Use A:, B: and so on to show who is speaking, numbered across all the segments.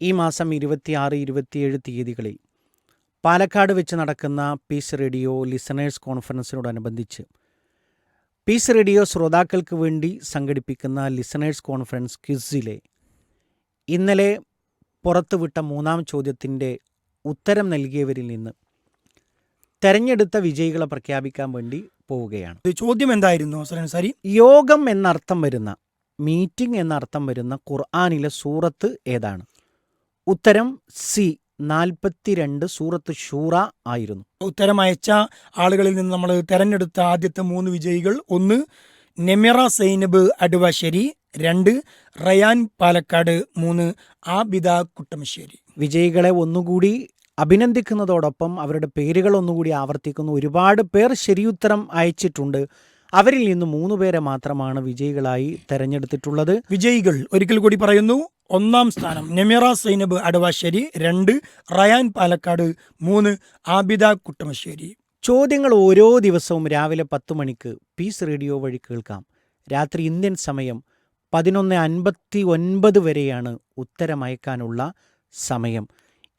A: ഈ മാസം ഇരുപത്തിയാറ് ഇരുപത്തിയേഴ് തീയതികളിൽ പാലക്കാട് വെച്ച് നടക്കുന്ന പീസ് റേഡിയോ ലിസണേഴ്സ് കോൺഫറൻസിനോടനുബന്ധിച്ച് പീസ് റേഡിയോ ശ്രോതാക്കൾക്ക് വേണ്ടി സംഘടിപ്പിക്കുന്ന ലിസണേഴ്സ് കോൺഫറൻസ് ക്വിസിലെ ഇന്നലെ പുറത്തുവിട്ട മൂന്നാം ചോദ്യത്തിന്റെ ഉത്തരം നൽകിയവരിൽ നിന്ന് തെരഞ്ഞെടുത്ത വിജയികളെ പ്രഖ്യാപിക്കാൻ വേണ്ടി പോവുകയാണ്.
B: ചോദ്യം എന്തായിരുന്നു സാരി
A: യോഗം എന്നർത്ഥം വരുന്ന മീറ്റിംഗ് എന്നർത്ഥം വരുന്ന ഖുർആാനിലെ സൂറത്ത് ഏതാണ്? ഉത്തരം സി നാൽപ്പത്തിരണ്ട് സൂറത്ത് ഷൂറ ആയിരുന്നു.
B: ഉത്തരം അയച്ച ആളുകളിൽ നിന്ന് നമ്മൾ തെരഞ്ഞെടുത്ത ആദ്യത്തെ മൂന്ന് വിജയികൾ ഒന്ന് നെമിറ സൈനബ് അഡുവാശ്ശേരി രണ്ട് റയാൻ പാലക്കാട് മൂന്ന് ആബിദ കുട്ടമശ്ശേരി.
A: വിജയികളെ ഒന്നുകൂടി അഭിനന്ദിക്കുന്നതോടൊപ്പം അവരുടെ പേരുകൾ ഒന്നുകൂടി ആവർത്തിക്കുന്നു. ഒരുപാട് പേർ ശരിയുത്തരം അയച്ചിട്ടുണ്ട്. അവരിൽ നിന്ന് മൂന്ന് പേരെ മാത്രമാണ് വിജയികളായി തെരഞ്ഞെടുത്തിട്ടുള്ളത്.
B: വിജയികൾ ഒരിക്കൽ കൂടി പറയുന്നു ഒന്നാം സ്ഥാനം നെമിറ സൈനബ് അടവാശ്ശേരി രണ്ട് റയാൻ പാലക്കാട് മൂന്ന് ആബിദ കുട്ടമശ്ശേരി.
A: ചോദ്യങ്ങൾ ഓരോ ദിവസവും രാവിലെ പത്ത് മണിക്ക് പീസ് റേഡിയോ വഴി കേൾക്കാം. രാത്രി ഇന്ത്യൻ സമയം പതിനൊന്ന് അൻപത്തി ഒൻപത് വരെയാണ് ഉത്തരമയക്കാനുള്ള സമയം.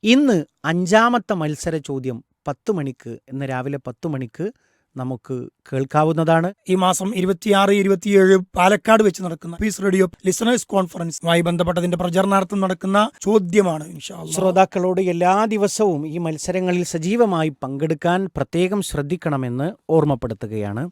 A: ഇന്ന് അഞ്ചാമത്തെ മത്സര ചോദ്യം പത്ത് മണിക്ക് ഇന്ന് രാവിലെ പത്ത് മണിക്ക് നമുക്ക് കേൾക്കാവുന്നതാണ്
B: ഈ മാസം ഇരുപത്തിയാറ് ഇരുപത്തിയേഴ് പാലക്കാട് വെച്ച് നടക്കുന്ന പീസ് റേഡിയോ ലിസണേഴ്സ് കോൺഫറൻസുമായി ബന്ധപ്പെട്ടതിന്റെ പ്രചരണാർത്ഥം നടക്കുന്ന ചോദ്യമാണ്.
A: ശ്രോതാക്കളോട് എല്ലാ ദിവസവും ഈ മത്സരങ്ങളിൽ സജീവമായി പങ്കെടുക്കാൻ പ്രത്യേകം ശ്രദ്ധിക്കണമെന്ന് ഓർമ്മപ്പെടുത്തുകയാണ്